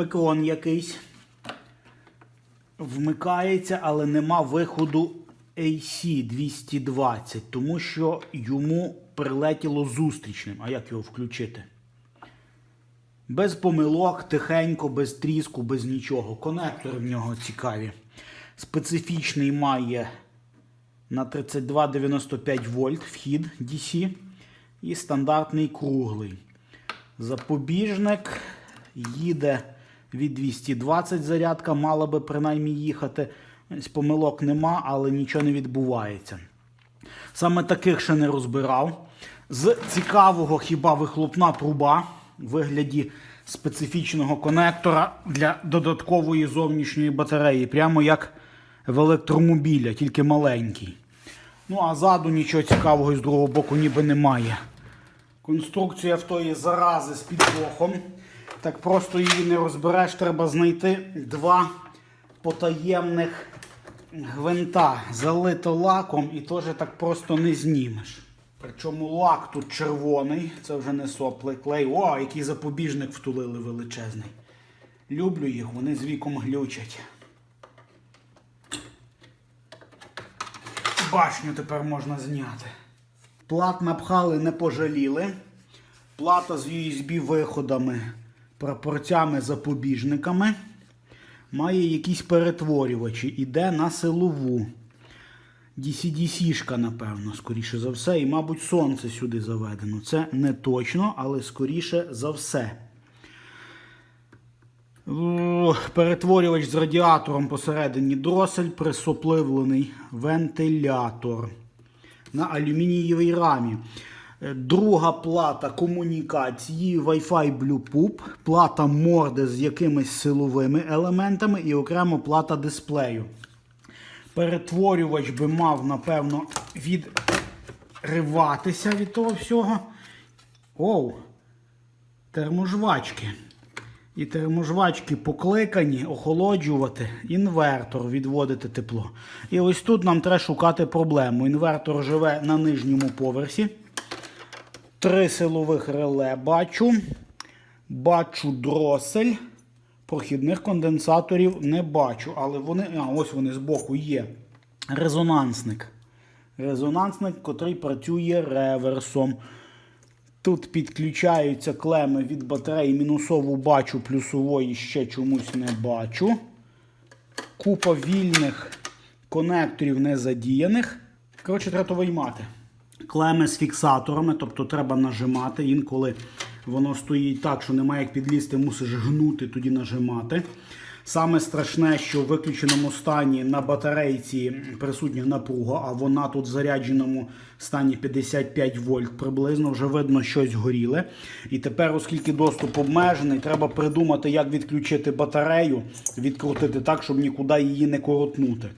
Пеклон якийсь. Вмикається, але нема виходу AC 220, тому що йому прилетіло зустрічним. А як його включити? Без помилок, тихенько, без тріску, без нічого. Конектори в нього цікаві. Специфічний має на 3295 вольт вхід DC і стандартний круглий. Запобіжник їде від 220 зарядка, мала би принаймні їхати. Помилок нема, але нічого не відбувається. Саме таких ще не розбирав. З цікавого хіба вихлопна труба в вигляді специфічного конектора для додаткової зовнішньої батареї, прямо як в електромобіля, тільки маленький. Ну а ззаду нічого цікавого з другого боку ніби немає. Конструкція в тої зарази з підвохом. Так просто її не розбереш, треба знайти два потаємних гвинта. Залито лаком і теж так просто не знімеш. Причому лак тут червоний, це вже не соплий клей. О, який запобіжник втулили величезний. Люблю їх, вони з віком глючать. Башню тепер можна зняти. Плат напхали, не пожаліли. Плата з USB виходами, пропорцями, запобіжниками. Має якісь перетворювачі. Іде на силову. DC-DC-шка, напевно, скоріше за все. І, мабуть, сонце сюди заведено. Це не точно, але скоріше за все. Перетворювач з радіатором посередині дросель, присопливлений вентилятор на алюмінієвій рамі. Друга плата комунікації Wi-Fi Bluetooth, плата морди з якимись силовими елементами і окремо плата дисплею. Перетворювач би мав, напевно, відриватися від того всього. Оу, терможвачки. І терможвачки покликані охолоджувати інвертор, відводити тепло. І ось тут нам треба шукати проблему. Інвертор живе на нижньому поверсі. Три силових реле бачу. Бачу дросель. Прохідних конденсаторів не бачу, але вони. А, ось вони збоку є. Резонансник. Резонансник, котрий працює реверсом. Тут підключаються клеми від батареї. Мінусову бачу, плюсової ще чомусь не бачу. Купа вільних конекторів не задіяних. Коротше, треба то виймати. Клеми з фіксаторами, тобто треба нажимати. Інколи воно стоїть так, що немає як підлізти, мусиш гнути, тоді нажимати. Саме страшне, що в виключеному стані на батарейці присутня напруга, а вона тут в зарядженому стані 55 вольт приблизно, вже видно щось горіле. І тепер, оскільки доступ обмежений, треба придумати, як відключити батарею, відкрутити так, щоб нікуди її не коротнути.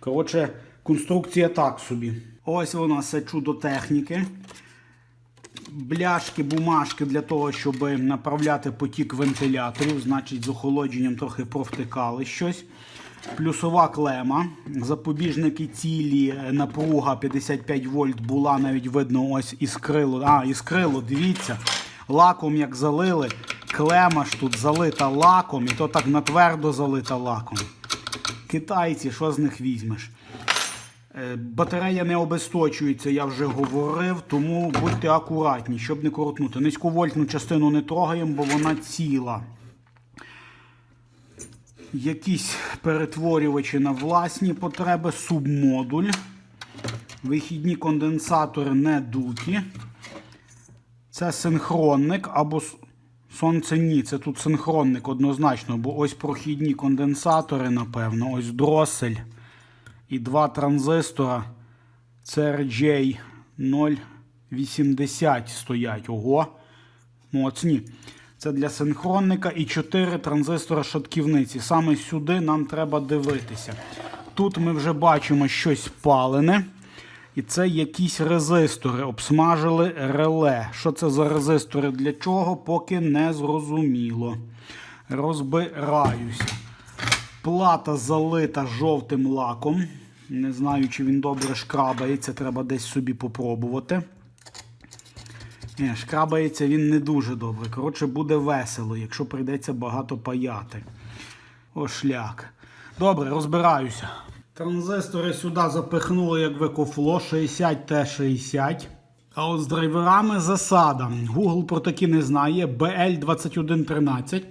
Коротше, конструкція так собі. Ось вона все чудо техніки бляшки, бумажки для того, щоб направляти потік вентиляторів, значить, з охолодженням трохи провтикали щось. Плюсова клема, запобіжники цілі, напруга 55 вольт була, навіть видно, ось іскрило. А, іскрило, дивіться, лаком як залили, клема ж тут залита лаком, і то так натвердо залита лаком. Китайці, що з них візьмеш? Е, Батарея не обесточується, я вже говорив, тому будьте акуратні, щоб не коротнути. Низьковольтну частину не трогаємо, бо вона ціла. Якісь перетворювачі на власні потреби, субмодуль. Вихідні конденсатори не дуті. Це синхронник або сонце ні. Це тут синхронник однозначно, бо ось прохідні конденсатори, напевно, ось дросель і два транзистора CRJ 080 стоять. Ого. Моцні. Це для синхронника і 4 транзистора шатківниці. Саме сюди нам треба дивитися. Тут ми вже бачимо щось палене. І це якісь резистори. Обсмажили реле. Що це за резистори? Для чого? Поки не зрозуміло. Розбираюся. Плата залита жовтим лаком. Не знаю, чи він добре шкрабається, треба десь собі попробувати. Ні, шкрабається він не дуже добре. Коротше, буде весело, якщо прийдеться багато паяти. О, шлях. Добре, розбираюся. Транзистори сюди запихнули як викофло 60T60. А от з драйверами засада. Google про такі не знає. BL2113,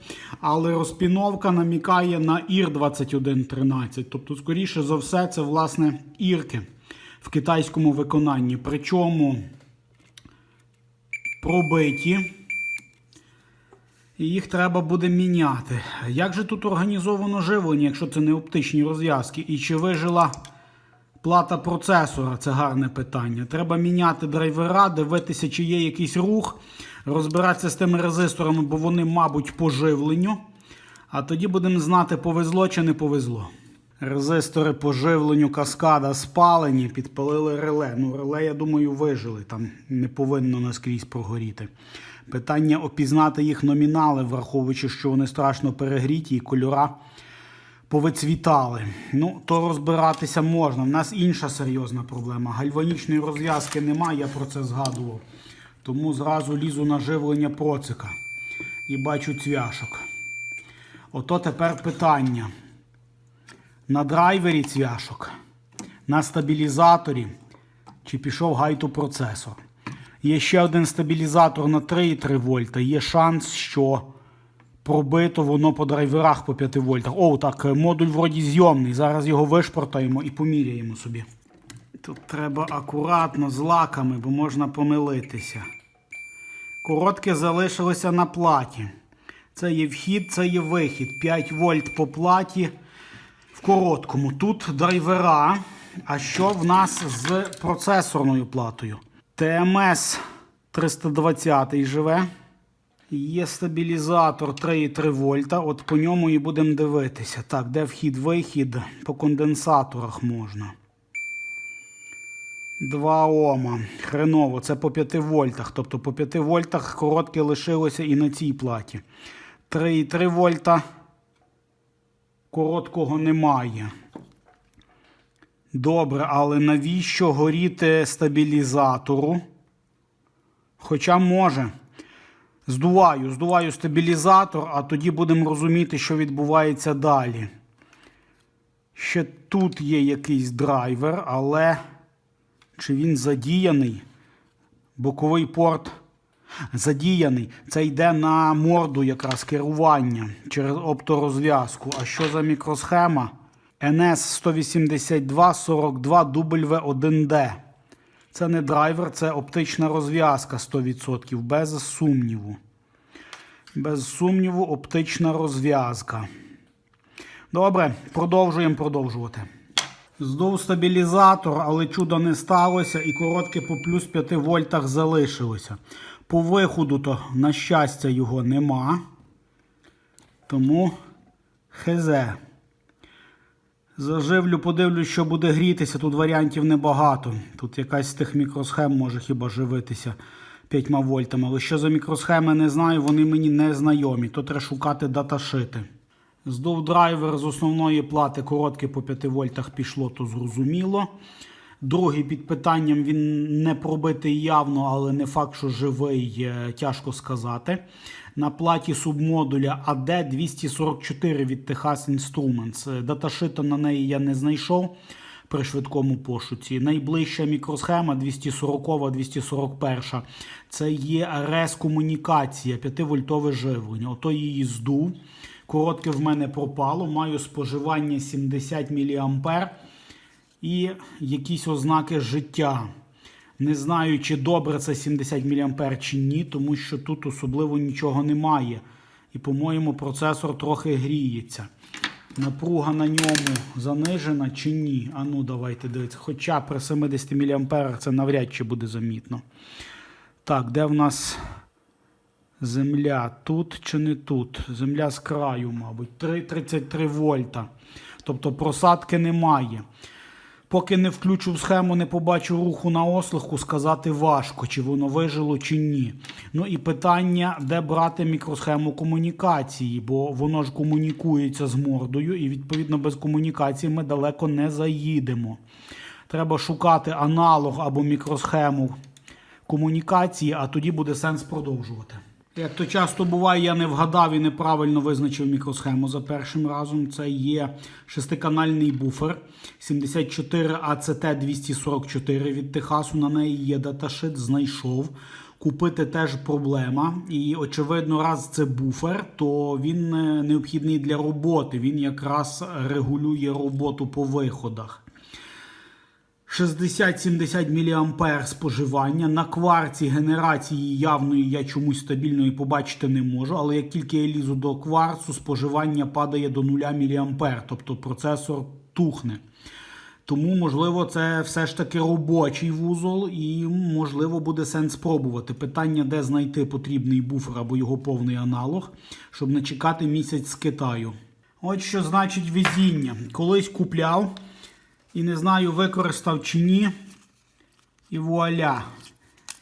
але розпіновка намікає на IR2113. Тобто, скоріше за все, це власне ірки в китайському виконанні. Причому пробиті. І їх треба буде міняти. Як же тут організовано живлення, якщо це не оптичні розв'язки? І чи вижила плата процесора? Це гарне питання. Треба міняти драйвера, дивитися, чи є якийсь рух, розбиратися з тими резисторами, бо вони, мабуть, по живленню. А тоді будемо знати, повезло чи не повезло. Резистори по живленню каскада спалені, підпалили реле. Ну, реле, я думаю, вижили. Там не повинно наскрізь прогоріти. Питання опізнати їх номінали, враховуючи, що вони страшно перегріті і кольора повицвітали. Ну, то розбиратися можна. У нас інша серйозна проблема. Гальванічної розв'язки немає, я про це згадував. Тому зразу лізу на живлення процика і бачу цвяшок. Ото тепер питання. На драйвері цвяшок, на стабілізаторі, чи пішов гайту процесор. Є ще один стабілізатор на 3,3 вольта. Є шанс, що пробито воно по драйверах по 5 вольтах. О, так, модуль вроді зйомний. Зараз його вишпортаємо і поміряємо собі. Тут треба акуратно з лаками, бо можна помилитися. Коротке залишилося на платі. Це є вхід, це є вихід. 5 вольт по платі в короткому. Тут драйвера. А що в нас з процесорною платою? ТМС 320 живе. Є стабілізатор 3,3 вольта. От по ньому і будемо дивитися. Так, де вхід-вихід? По конденсаторах можна. 2 Ома. Хреново, це по 5 вольтах. Тобто по 5 вольтах коротке лишилося і на цій платі. 3,3 вольта. Короткого немає. Добре, але навіщо горіти стабілізатору? Хоча може. Здуваю, здуваю стабілізатор, а тоді будемо розуміти, що відбувається далі. Ще тут є якийсь драйвер, але чи він задіяний? Боковий порт задіяний. Це йде на морду якраз керування через опторозв'язку. А що за мікросхема? NS18242W1D. Це не драйвер, це оптична розв'язка 100%, без сумніву. Без сумніву, оптична розв'язка. Добре, продовжуємо продовжувати. Здув стабілізатор, але чудо не сталося, і коротке по плюс 5 вольтах залишилося. По виходу, то, на щастя, його нема. Тому хезе. Заживлю, подивлюсь, що буде грітися. Тут варіантів небагато. Тут якась з тих мікросхем може хіба живитися 5 вольтами. Але що за мікросхеми не знаю, вони мені не знайомі. То треба шукати даташити. Здув драйвер з основної плати коротке по 5 вольтах пішло, то зрозуміло. Другий під питанням він не пробитий явно, але не факт, що живий, е, тяжко сказати. На платі субмодуля AD244 від Texas Instruments. Е, Даташита на неї я не знайшов при швидкому пошуці. Найближча мікросхема 240-241. Це є РС-комунікація, 5-вольтове живлення. Ото її здув. Коротке в мене пропало. Маю споживання 70 мА і якісь ознаки життя. Не знаю, чи добре це 70 мА чи ні, тому що тут особливо нічого немає. І, по-моєму, процесор трохи гріється. Напруга на ньому занижена чи ні? А ну, давайте дивитися. Хоча при 70 мА це навряд чи буде замітно. Так, де в нас земля? Тут чи не тут? Земля з краю, мабуть. 3,33 вольта. Тобто просадки немає. Поки не включу схему, не побачу руху на ослуху, сказати важко, чи воно вижило, чи ні. Ну і питання, де брати мікросхему комунікації, бо воно ж комунікується з мордою, і відповідно без комунікації ми далеко не заїдемо. Треба шукати аналог або мікросхему комунікації, а тоді буде сенс продовжувати. Як то часто буває, я не вгадав і неправильно визначив мікросхему за першим разом. Це є шестиканальний буфер 74 ACT 244 від Техасу. На неї є даташит, знайшов. Купити теж проблема. І очевидно, раз це буфер, то він е, необхідний для роботи. Він якраз регулює роботу по виходах. 60-70 мА споживання. На кварці генерації явної я чомусь стабільної побачити не можу, але як тільки я лізу до кварцу, споживання падає до 0 мА, тобто процесор тухне. Тому, можливо, це все ж таки робочий вузол, і можливо буде сенс спробувати. Питання, де знайти потрібний буфер або його повний аналог, щоб не чекати місяць з Китаю. От що значить везіння. Колись купляв і не знаю, використав чи ні. І вуаля.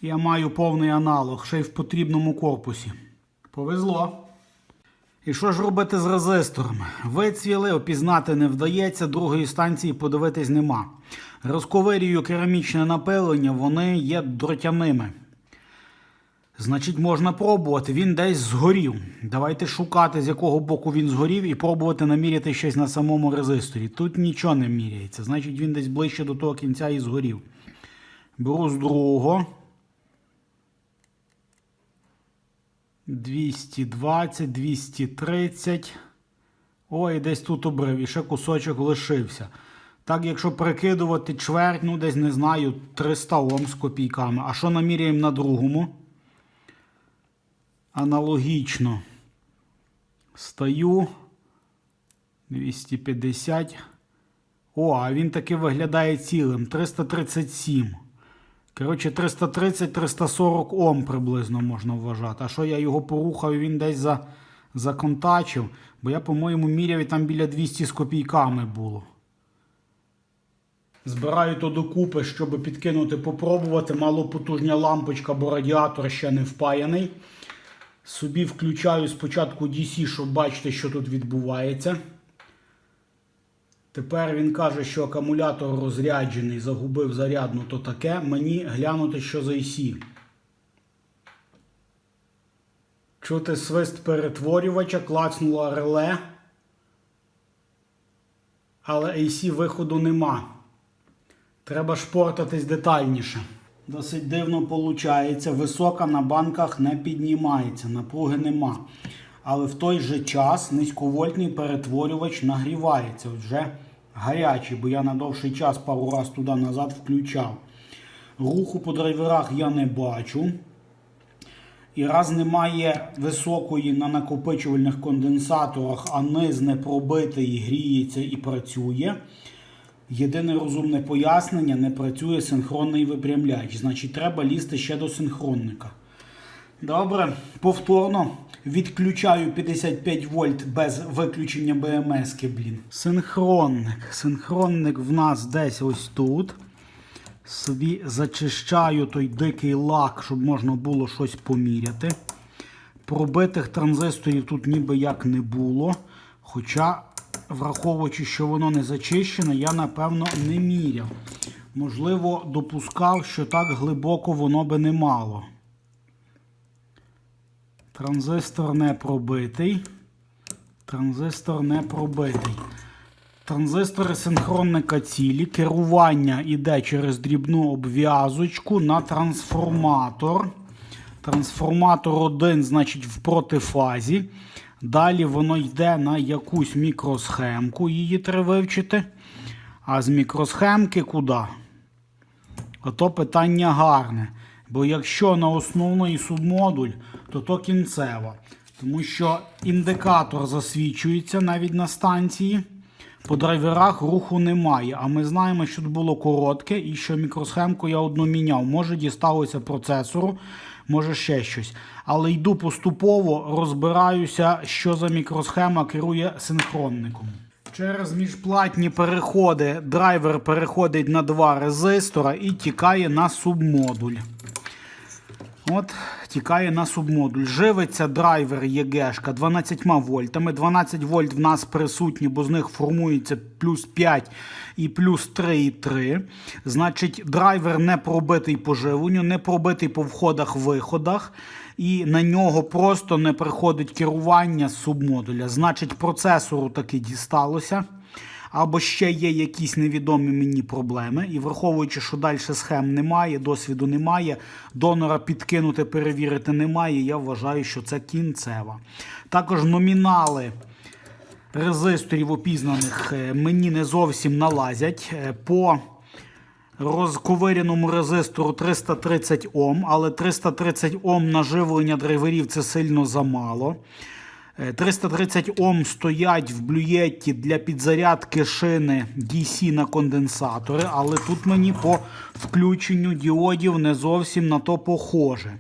Я маю повний аналог, ще й в потрібному корпусі. Повезло. І що ж робити з резистором? Вицвіли, опізнати не вдається, другої станції подивитись нема. Розковирюю керамічне напилення, вони є дротяними. Значить, можна пробувати. Він десь згорів. Давайте шукати, з якого боку він згорів, і пробувати наміряти щось на самому резисторі. Тут нічого не міряється. Значить, він десь ближче до того кінця і згорів. Беру з другого. 220, 230. Ой, десь тут обрив. І ще кусочок лишився. Так, якщо прикидувати чверть, ну десь не знаю, 300 Ом з копійками. А що наміряємо на другому? Аналогічно. Стаю. 250. О, а він таки виглядає цілим. 337. Коротше, 330-340 Ом приблизно можна вважати. А що я його порухав, він десь за, законтачив. Бо я, по-моєму, міряв там біля 200 з копійками було. Збираю то докупи, щоб підкинути, попробувати. Малопотужня лампочка, бо радіатор ще не впаяний. Собі включаю спочатку DC, щоб бачити, що тут відбувається. Тепер він каже, що акумулятор розряджений, загубив зарядну, то таке. Мені глянути, що за IC. Чути свист перетворювача, клацнуло реле. Але AC виходу нема. Треба шпортатись детальніше. Досить дивно виходить. Висока на банках не піднімається, напруги нема. Але в той же час низьковольтний перетворювач нагрівається. Вже гарячий, бо я на довший час пару раз туди-назад включав. Руху по драйверах я не бачу. І раз немає високої на накопичувальних конденсаторах, а низ не пробитий, гріється і працює. Єдине розумне пояснення, не працює синхронний випрямляч. Значить, треба лізти ще до синхронника. Добре, повторно відключаю 55 вольт без виключення БМС, блін. Синхронник. Синхронник в нас десь ось тут. Собі зачищаю той дикий лак, щоб можна було щось поміряти. Пробитих транзисторів тут ніби як не було. Хоча, враховуючи, що воно не зачищене, я напевно не міряв. Можливо, допускав, що так глибоко воно би не мало. Транзистор не пробитий. Транзистор не пробитий. Транзистори синхронника цілі. Керування йде через дрібну обв'язочку на трансформатор. Трансформатор 1, значить, в протифазі. Далі воно йде на якусь мікросхемку, її треба вивчити. А з мікросхемки куди? Ото питання гарне. Бо якщо на основний субмодуль, то то кінцева. Тому що індикатор засвічується навіть на станції. По драйверах руху немає. А ми знаємо, що тут було коротке і що мікросхемку я одну міняв. Може дісталося процесору, може ще щось. Але йду поступово, розбираюся, що за мікросхема керує синхронником. Через міжплатні переходи драйвер переходить на два резистора і тікає на субмодуль. От стікає на субмодуль. Живиться драйвер ЄГшка 12 вольтами. 12 вольт в нас присутні, бо з них формується плюс 5 і плюс 3,3. Значить, драйвер не пробитий по живленню, не пробитий по входах-виходах. І на нього просто не приходить керування субмодуля. Значить, процесору таки дісталося або ще є якісь невідомі мені проблеми. І враховуючи, що далі схем немає, досвіду немає, донора підкинути, перевірити немає, я вважаю, що це кінцева. Також номінали резисторів опізнаних е, мені не зовсім налазять. Е, По розковиряному резистору 330 Ом, але 330 Ом на живлення драйверів це сильно замало. Е, 330 Ом стоять в блюєті для підзарядки шини DC на конденсатори, але тут мені по включенню діодів не зовсім на то похоже.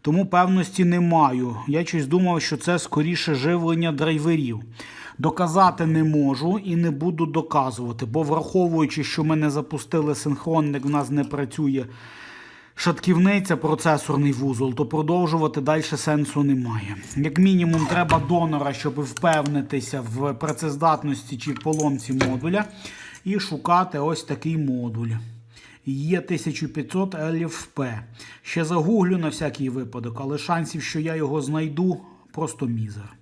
Тому певності не маю. Я щось думав, що це скоріше живлення драйверів. Доказати не можу і не буду доказувати, бо враховуючи, що ми не запустили синхронник, в нас не працює шатківниця, процесорний вузол, то продовжувати далі сенсу немає. Як мінімум, треба донора, щоб впевнитися в працездатності чи поломці модуля, і шукати ось такий модуль. Є 1500 LFP. Ще загуглю на всякий випадок, але шансів, що я його знайду, просто мізер.